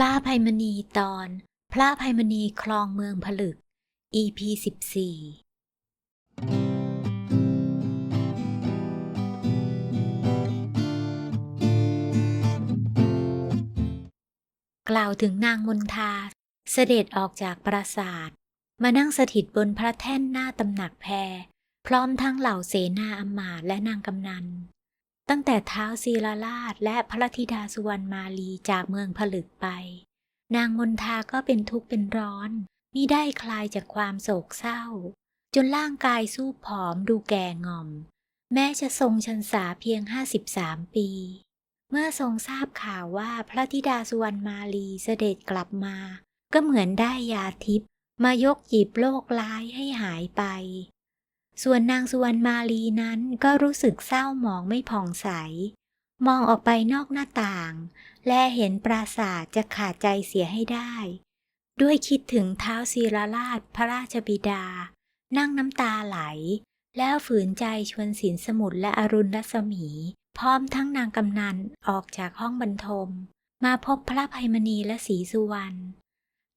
พระภัยมณีตอน พระภัยมณีคลองเมืองผลึก EP สิบสี่กล่าวถึงนางมนทา เสด็จออกจากปราสาท มานั่งสถิตบนพระแท่นหน้าตำหนักแพร พร้อมทั้งเหล่าเสนาอำมาตย์และนางกำนัน ตั้งแต่เท้าศีลาราชและพระธิดาสุวรรณมาลีจากเมืองผลึกไป นางมนทาก็เป็นทุกข์เป็นร้อนมิได้คลายจากความโศกเศร้า จนร่างกายสู้ผอมดูแก่ง่อม แม้จะทรงชันษาเพียงห้าสิบสามปี เมื่อทรงทราบข่าวว่าพระธิดาสุวรรณมาลีเสด็จกลับมา ก็เหมือนได้ยาทิพย์มายกหยิบโรคร้ายให้หายไป ส่วนนางสุวรรณมาลีนั้นก็รู้สึกเศร้าหมองไม่ผ่องใส มองออกไปนอกหน้าต่าง และเห็นปราสาทจะขาดใจเสียให้ได้ ด้วยคิดถึงเท้าศีลราชพระราชบิดา นั่งน้ำตาไหล แล้วฝืนใจชวนสินสมุทรและอรุณรัศมี พร้อมทั้งนางกำนันออกจากห้องบรรทม มาพบพระภัยมณีและศรีสุวรรณ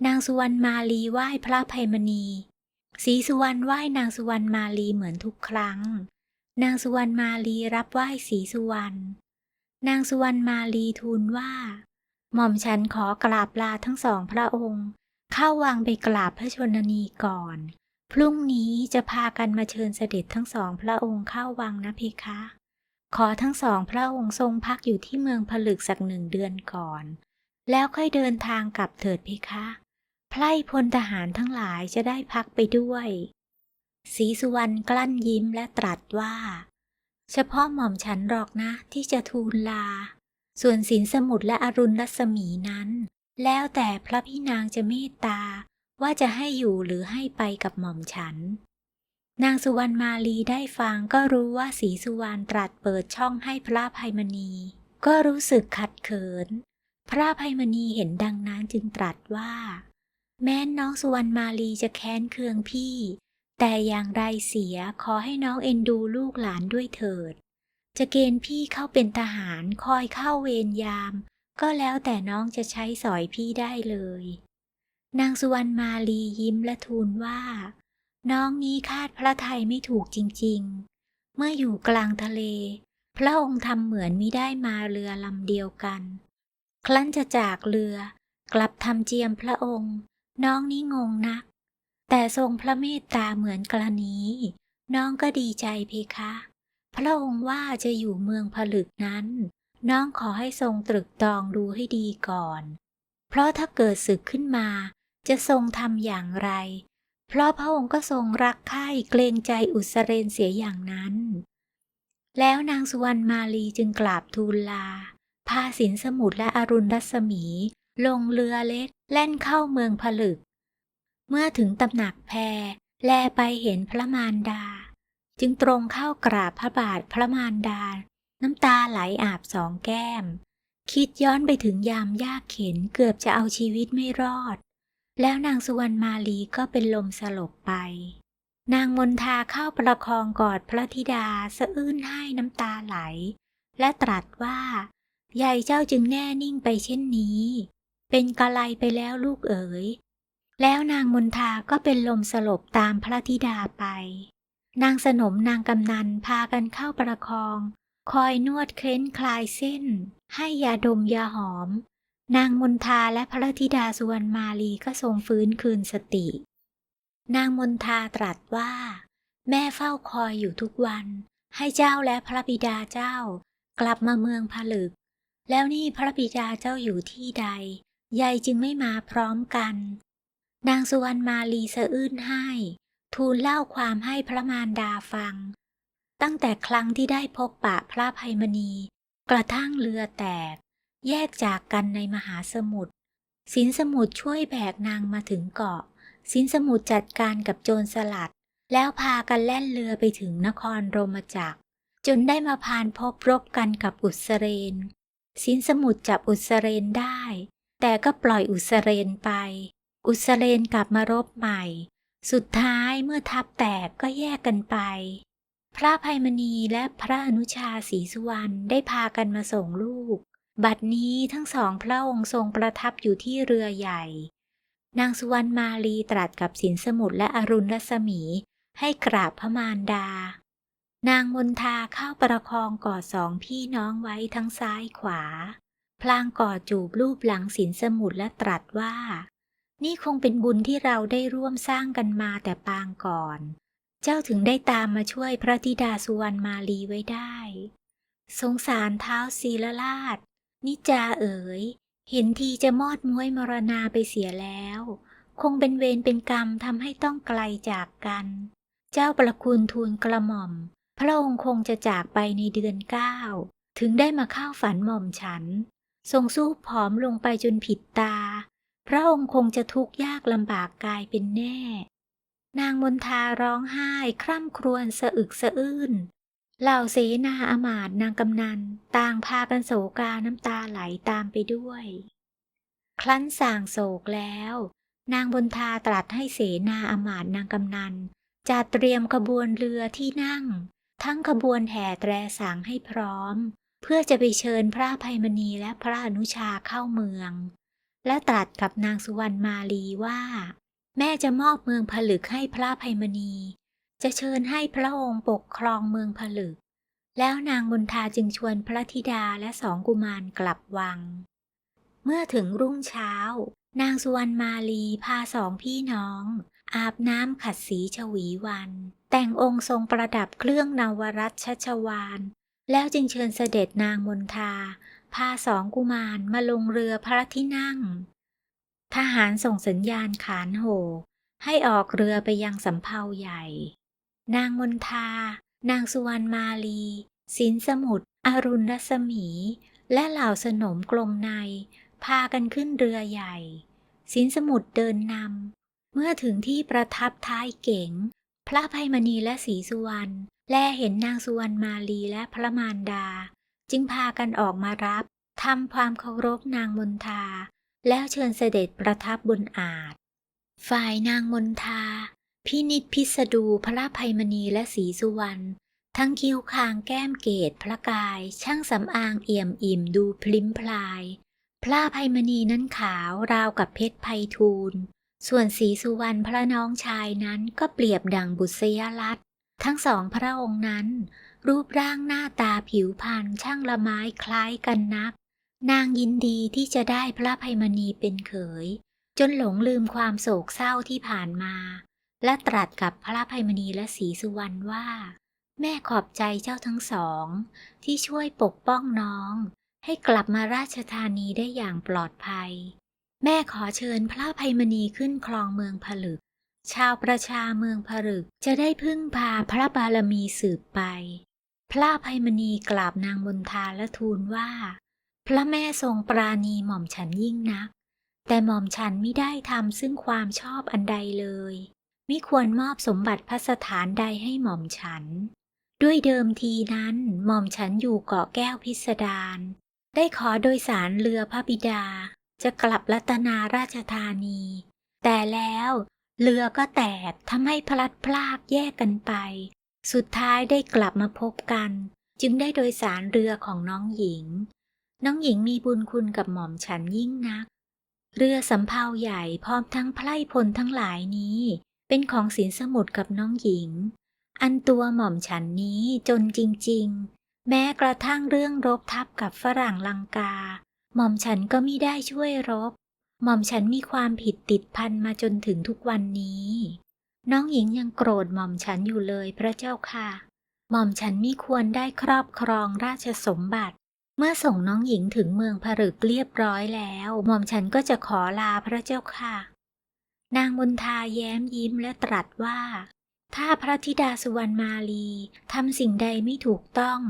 นางสุวรรณมาลีไหว้พระภัยมณี ศรีสุวรรณไหว้นางสุวรรณมาลีเหมือนทุกครั้ง นางสุวรรณมาลีรับไหว้ศรีสุวรรณ นางสุวรรณมาลีทูลว่า หม่อมฉันขอกราบลาทั้งสองพระองค์ เข้าวังไปกราบพระชนนีก่อน พรุ่งนี้จะพากันมาเชิญเสด็จทั้งสองพระองค์เข้าวังนะเพคะ ขอทั้งสองพระองค์ทรงพักอยู่ที่เมืองผลึกสักหนึ่งเดือนก่อน แล้วค่อยเดินทางกลับเถิดเพคะ ไพร่พลทหารทั้งหลายจะได้พักไปด้วยศรีสุวรรณกลั้นยิ้มและตรัสว่า เฉพาะหม่อมฉันหรอกนะที่จะทูลลา ส่วนสินสมุทรและอรุณรัศมีนั้น แล้วแต่พระพี่นางจะเมตตาว่าจะให้อยู่หรือให้ไปกับหม่อมฉัน นางสุวรรณมาลีได้ฟังก็รู้ว่าศรีสุวรรณตรัสเปิดช่องให้พระภัยมณี ก็รู้สึกขัดเขิน พระภัยมณีเห็นดังนั้นจึงตรัสว่า แม้น้องสุวรรณมาลีจะแค้นเคืองพี่ แต่อย่างไรเสียขอให้น้องเอ็นดูลูกหลานด้วยเถิด จะเกณฑ์พี่เข้าเป็นทหารคอยเข้าเวรยาม ก็แล้วแต่น้องจะใช้สอยพี่ได้เลย นางสุวรรณมาลียิ้มและทูลว่า น้องนี้คาดพระไทยไม่ถูกจริงๆ เมื่ออยู่กลางทะเล พระองค์ทำเหมือนมิได้มาเรือลำเดียวกัน ครั้นจะจากเรือกลับทำเจียมพระองค์ น้องนี่งงนัก แต่ทรงพระเมตตาเหมือนกรณีน้องก็ดีใจเพคะ พระองค์ว่าจะอยู่เมืองผลึกนั้น น้องขอให้ทรงตรึกตรองดูให้ดีก่อน เพราะถ้าเกิดศึกขึ้นมา จะทรงทำอย่างไร เพราะพระองค์ก็ทรงรักใคร่เกรงใจอุสเรนเสียอย่างนั้น แล้วนางสุวรรณมาลีจึงกราบทูลลา พาสินสมุทรและอรุณรัศมี ลงเรือเล็กแล่นเข้าเมืองผลึก เมื่อถึงตำหนักแพร แลไปเห็นพระมารดา จึงตรงเข้ากราบพระบาทพระมารดา น้ำตาไหลอาบสองแก้ม คิดย้อนไปถึงยามยากเข็นเกือบจะเอาชีวิตไม่รอด แล้วนางสุวรรณมาลีก็เป็นลมสลบไป นางมนทาเข้าประคองกอดพระธิดาสะอื้นให้น้ำตาไหล และตรัสว่าใหญ่เจ้าจึงแน่นิ่งไปเช่นนี้ เป็นกะไลไปแล้วลูกเอ๋ย แล้วนางมนทาก็เป็นลมสลบตามพระธิดาไป นางสนมนางกำนันพากันเข้าประคอง คอยนวดเคล้นคลายเส้น ให้ยาดมยาหอม นางมนทาและพระธิดาสุวรรณมาลีก็ทรงฟื้นคืนสติ นางมนทาตรัสว่า แม่เฝ้าคอยอยู่ทุกวัน ให้เจ้าและพระบิดาเจ้า กลับมาเมืองผลึก แล้วนี่พระบิดาเจ้าอยู่ที่ใด ยายจึงไม่มาพร้อมกัน นางสุวรรณมาลีสะอื้นให้ ทูลเล่าความให้พระมารดาฟัง ตั้งแต่ครั้งที่ได้พบปะพระภัยมณี กระทั่งเรือแตก แยกจากกันในมหาสมุทรสินสมุทรช่วยแบกนางมาถึงเกาะ สินสมุทรจัดการกับโจรสลัด แล้วพากันแล่นเรือไปถึงนครโรมจักร จนได้มาพานพบรบกันกับอุสเรน สินสมุทรจับอุสเรนได้ แต่ก็ปล่อยอุสเรนไป อุสเรนกลับมารบใหม่ สุดท้ายเมื่อทัพแตกก็แยกกันไป พระภัยมณีและพระอนุชาศรีสุวรรณได้พากันมาส่งลูก บัดนี้ทั้งสองพระองค์ทรงประทับอยู่ที่เรือใหญ่ นางสุวรรณมาลีตรัสกับสินสมุทรและอรุณรัศมีให้กราบพระมารดา นางมนทาเข้าประคองกอดสองพี่น้องไว้ทั้งซ้ายขวา พลางกอดจูบรูปหลังสินสมุทรและตรัสว่า นี่คงเป็นบุญที่เราได้ร่วมสร้างกันมาแต่ปางก่อน เจ้าถึงได้ตามมาช่วยพระธิดาสุวรรณมาลีไว้ได้ สงสารเท้าศีลราช นิจาเอ๋ย เห็นทีจะมอดม้วยมรณาไปเสียแล้ว คงเป็นเวรเป็นกรรมทำให้ต้องไกลจากกัน เจ้าประคุณทูลกระหม่อม พระองค์คงจะจากไปในเดือนเก้าถึงได้มาเข้าฝันหม่อมฉัน ทรงสู้ผอมลงไปจนผิดตา พระองค์คงจะทุกข์ยากลำบากกายเป็นแน่ นางมนทาร้องไห้คร่ำครวญสะอึกสะอื้น เหล่าเสนาอำมาตนางกำนัน ต่างพากันโศกาน้ำตาไหลตามไปด้วยครั้นส่างโศกแล้ว นางบนทาตรัสให้เสนาอำมาตนางกำนันจัดเตรียมขบวนเรือที่นั่ง ทั้งขบวนแห่แตรสางให้พร้อม เพื่อจะไปเชิญพระภัยมณีและพระอนุชาเข้าเมือง และตรัสกับนางสุวรรณมาลีว่า แม่จะมอบเมืองผลึกให้พระภัยมณี จะเชิญให้พระองค์ปกครองเมืองผลึก แล้วนางมนทาจึงชวนพระธิดาและสองกุมารกลับวัง เมื่อถึงรุ่งเช้า นางสุวรรณมาลีพาสองพี่น้อง อาบน้ำขัดสีชวีวัน แต่งองค์ทรงประดับเครื่องนวรัตชัชวาน แล้วจึงเชิญเสด็จนางมนทา พาสองกุมารมาลงเรือพระที่นั่ง ทหารส่งสัญญาณขานโห ให้ออกเรือไปยังสำเภาใหญ่ นางมนทา นางสุวรรณมาลีสินสมุทรอรุณรัศมี และเหล่าสนมกลมใน พากันขึ้นเรือใหญ่ สินสมุทรเดินนำเมื่อถึงที่ประทับท้ายเก๋ง พระภัยมณีและศรีสุวรรณแลเห็นนางสุวรรณมาลีและพระมารดา จึงพากันออกมารับทำความเคารพนางมนทา แล้วเชิญเสด็จประทับบนอาจ ฝ่ายนางมนทา พินิจพิสดูพระภัยมณีและศรีสุวรรณทั้งคิ้วคางแก้มเกตพระกาย ช่างสำอางเอี่ยมอิ่มดูพลิ้มพลายพระภัยมณีนั้นขาวราวกับเพชรไพฑูรย์ ส่วนศรีสุวรรณพระน้องชายนั้นก็เปรียบดังบุษยลัตทั้งสองพระองค์นั้น รูปร่างหน้าตาผิวพรรณช่างละไม้คล้ายกันนัก นางยินดีที่จะได้พระภัยมณีเป็นเขย จนหลงลืมความโศกเศร้าที่ผ่านมา และตรัสกับพระภัยมณีและศรีสุวรรณว่า แม่ขอบใจเจ้าทั้งสอง ที่ช่วยปกป้องน้อง ให้กลับมาราชธานีได้อย่างปลอดภัย แม่ขอเชิญพระภัยมณีขึ้นครองเมืองผลึก ชาวประชาเมืองผลึกจะได้พึ่งพาพระบารมีสืบไป พระภัยมณีกราบนางมนทาและทูลว่า พระแม่ทรงปราณีหม่อมฉันยิ่งนัก แต่หม่อมฉันไม่ได้ทำซึ่งความชอบอันใดเลยมิควรมอบสมบัติพระสถานใดให้หม่อมฉัน ด้วยเดิมทีนั้นหม่อมฉันอยู่เกาะแก้วพิสดารได้ขอโดยสารเรือพระบิดา จะกลับรัตนาราชธานี แต่แล้วเรือก็แตกทำให้พลัดพรากแยกกันไป สุดท้ายได้กลับมาพบกัน จึงได้โดยสารเรือของน้องหญิง น้องหญิงมีบุญคุณกับหม่อมฉันยิ่งนัก เรือสำเภาใหญ่พร้อมทั้งไพร่พลทั้งหลายนี้ เป็นของสินสมุทรกับน้องหญิง อันตัวหม่อมฉันนี้จนจริงๆ แม้กระทั่งเรื่องรบทับกับฝรั่งลังกา หม่อมฉันก็มิได้ช่วยรบ หม่อมฉันมีความผิดติดพันมาจนถึงทุกวันนี้ น้องหญิงยังโกรธหม่อมฉันอยู่เลยพระเจ้าค่ะ หม่อมฉันมิควรได้ครอบครองราชสมบัติ เมื่อส่งน้องหญิงถึงเมืองผรึกเรียบร้อยแล้ว หม่อมฉันก็จะขอลาพระเจ้าค่ะ นางมนทาแย้มยิ้มและตรัสว่า ถ้าพระธิดาสุวรรณมาลีทำสิ่งใดไม่ถูกต้อง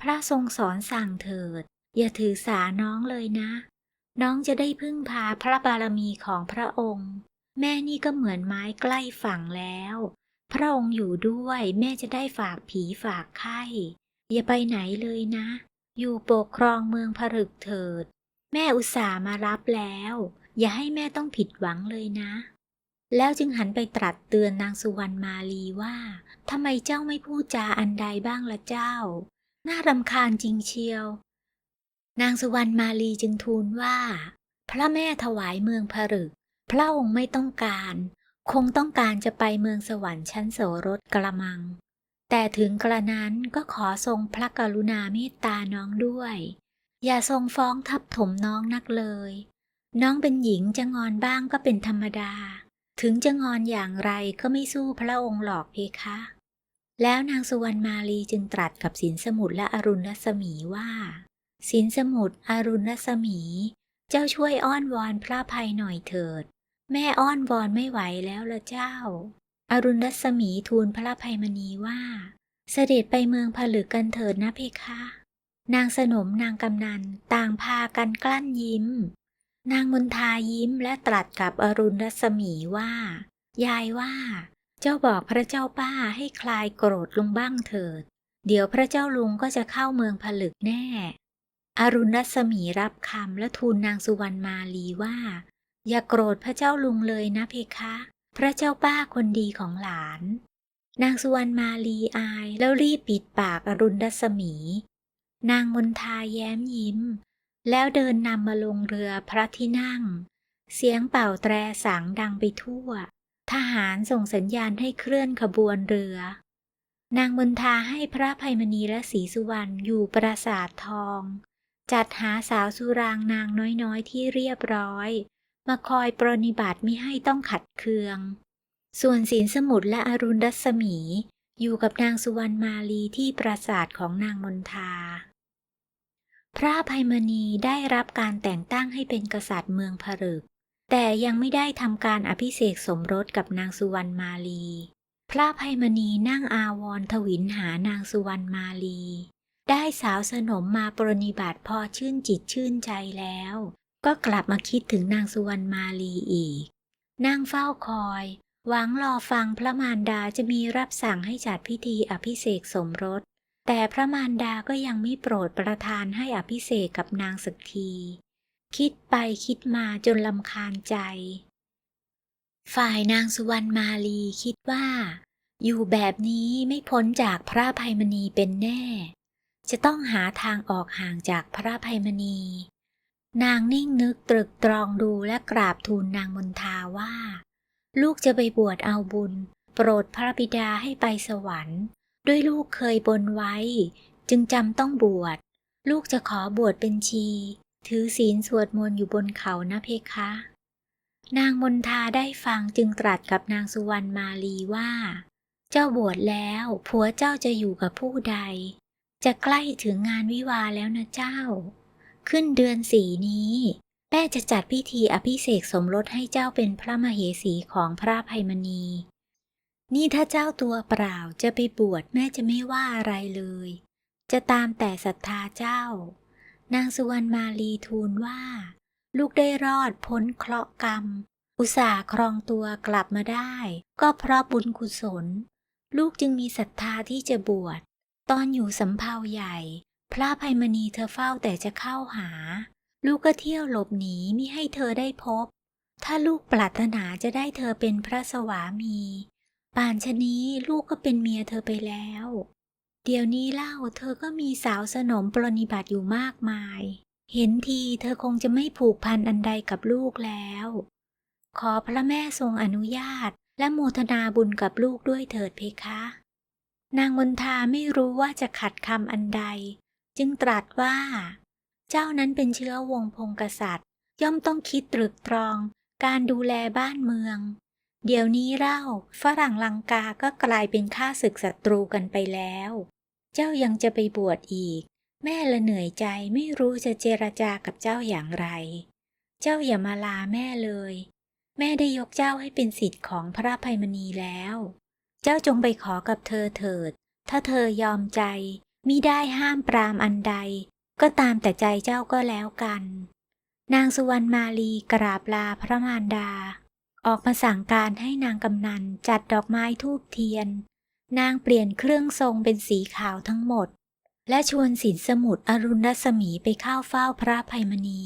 พระทรงสอนสั่งเถิด อย่าถือสาน้องเลยนะ น้องจะได้พึ่งพาพระบารมีของพระองค์ แม่นี่ก็เหมือนไม้ใกล้ฝั่งแล้ว พระองค์อยู่ด้วยแม่จะได้ฝากผีฝากไข้อย่าไปไหนเลยนะ อยู่ปกครองเมืองผรึกเถิด แม่อุตส่าห์มารับแล้ว อย่าให้แม่ต้องผิดหวังเลยนะ แล้วจึงหันไปตรัสเตือนนางสุวรรณมาลีว่าทำไมเจ้าไม่พูดจาอันใดบ้างละเจ้า น่ารำคาญจริงเชียว นางสุวรรณมาลีจึงทูลว่า พระแม่ถวายเมืองผรึก พระองค์ไม่ต้องการ คงต้องการจะไปเมืองสวรรค์ชั้นโสรถกระมัง แต่ถึงกระนั้นก็ขอทรงพระกรุณาเมตตาน้องด้วย อย่าทรงฟ้องทับถมน้องนักเลย น้องเป็นหญิงจะงอนบ้างก็เป็นธรรมดา ถึงจะงอนอย่างไรก็ไม่สู้พระองค์หรอกเพคะ แล้วนางสุวรรณมาลีจึงตรัสกับสินสมุทรและอรุณรัศมีว่า สินสมุทรอรุณรัศมี เจ้าช่วยอ้อนวอนพระภัยหน่อยเถิด แม่อ้อนวอนไม่ไหวแล้วละเจ้า อรุณรัศมีทูลพระภัยมณีว่า เสด็จไปเมืองผลึกกันเถิดนะเพคะ นางสนมนางกำนันต่างพากันกลั้นยิ้ม นางมนทายิ้มและตรัสกับอรุณรัศมีว่า ยายว่า เจ้าบอกพระเจ้าป้าให้คลายโกรธลงบ้างเถิด เดี๋ยวพระเจ้าลุงก็จะเข้าเมืองผลึกแน่ อรุณรัศมีรับคำและทูลนางสุวรรณมาลีว่า อย่าโกรธพระเจ้าลุงเลยนะเพคะ พระเจ้าป้าคนดีของหลาน นางสุวรรณมาลีอายแล้วรีบปิดปากอรุณรัศมี นางมนทาแย้มยิ้ม แล้วเดินนำมาลงเรือพระที่นั่ง เสียงเป่าแตรสังดังไปทั่ว ทหารส่งสัญญาณให้เคลื่อนขบวนเรือนางมนทาให้พระภัยมณีและศรีสุวรรณอยู่ปราสาททอง จัดหาสาวสุรางนางน้อยๆ ที่เรียบร้อย มาคอยปรนนิบัติไม่ให้ต้องขัดเคือง ส่วนสินสมุทรและอรุณรัศมี อยู่กับนางสุวรรณมาลีที่ปราสาทของนางมนทา พระภัยมณีได้รับการแต่งตั้งให้เป็นกษัตริย์เมืองผรึก แต่ยังไม่ได้ทำการอภิเษกสมรสกับนางสุวรรณมาลี พระภัยมณีนั่งอาวรถวิลหานางสุวรรณมาลี ได้สาวสนมมาปรนนิบัติพอชื่นจิตชื่นใจแล้ว ก็กลับมาคิดถึงนางสุวรรณมาลีอีก นั่งเฝ้าคอย หวังรอฟังพระมารดาจะมีรับสั่งให้จัดพิธีอภิเษกสมรส แต่พระมารดาก็ยังไม่โปรดประทานให้อภิเษกกับนางสักที คิดไปคิดมาจนลำคาญใจ ฝ่ายนางสุวรรณมาลีคิดว่า อยู่แบบนี้ไม่พ้นจากพระภัยมณีเป็นแน่ จะต้องหาทางออกห่างจากพระภัยมณี นางนิ่งนึกตรึกตรองดูและกราบทูลนางมนทาว่า ลูกจะไปบวชเอาบุญ โปรดพระบิดาให้ไปสวรรค์ ด้วยลูกเคยบนไว้ จึงจำต้องบวช ลูกจะขอบวชเป็นชี ถือศีลสวดมนต์อยู่บนเขานะเพคะ นางมนทาได้ฟังจึงตรัสกับนางสุวรรณมาลีว่า เจ้าบวชแล้วผัวเจ้าจะอยู่กับผู้ใด จะใกล้ถึงงานวิวาแล้วนะเจ้า ขึ้นเดือนสีนี้ แม่จะจัดพิธีอภิเษกสมรสให้เจ้าเป็นพระมเหสีของพระภัยมณี นี่ถ้าเจ้าตัวเปล่าจะไปบวชแม่จะไม่ว่าอะไรเลย จะตามแต่ศรัทธาเจ้า นางสุวรรณมาลีทูลว่า ลูกได้รอดพ้นเคราะห์กรรม อุตส่าห์ครองตัวกลับมาได้ ก็เพราะบุญกุศล ลูกจึงมีศรัทธาที่จะบวช ตอนอยู่สำเภาใหญ่ พระภัยมณีเธอเฝ้าแต่จะเข้าหา ลูกก็เที่ยวหลบหนีมิให้เธอได้พบ ถ้าลูกปรารถนาจะได้เธอเป็นพระสวามี ป่านชนี้ลูกก็เป็นเมียเธอไปแล้ว เดี๋ยวนี้เล่าเธอก็มีสาวสนมปรนิบัติอยู่มากมาย เห็นทีเธอคงจะไม่ผูกพันอันใดกับลูกแล้ว ขอพระแม่ทรงอนุญาตและโมทนาบุญกับลูกด้วยเถิดเพคะ นางมนทาไม่รู้ว่าจะขัดคำอันใด จึงตรัสว่า เจ้านั้นเป็นเชื้อวงพงศ์กษัตริย์ ย่อมต้องคิดตรึกตรองการดูแลบ้านเมือง เดี๋ยวนี้เล่าฝรั่งลังกาก็กลายเป็นข้าศึกศัตรูกันไปแล้ว เจ้ายังจะไปบวชอีก แม่ละเหนื่อยใจไม่รู้จะเจรจากับเจ้าอย่างไร เจ้าอย่ามาลาแม่เลย แม่ได้ยกเจ้าให้เป็นสิทธิ์ของพระภัยมณีแล้ว เจ้าจงไปขอกับเธอเถิด ถ้าเธอยอมใจมิได้ห้ามปรามอันใด ก็ตามแต่ใจเจ้าก็แล้วกัน นางสุวรรณมาลีกราบลาพระมารดา ออกมาสั่งการให้นางกำนันจัดดอกไม้ทูบเทียน นางเปลี่ยนเครื่องทรงเป็นสีขาวทั้งหมด และชวนสินสมุทรอรุณรัศมีไปเข้าเฝ้าพระภัยมณี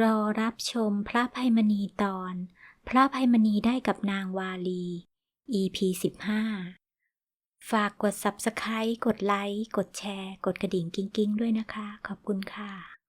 รอรับชมพระภัยมณีตอน พระภัยมณีได้กับนางวาลี EP 15 ฝากกด Subscribe กดไลค์ กดแชร์ กดกระดิ่งกิ้งๆ ด้วยนะคะ ขอบคุณค่ะ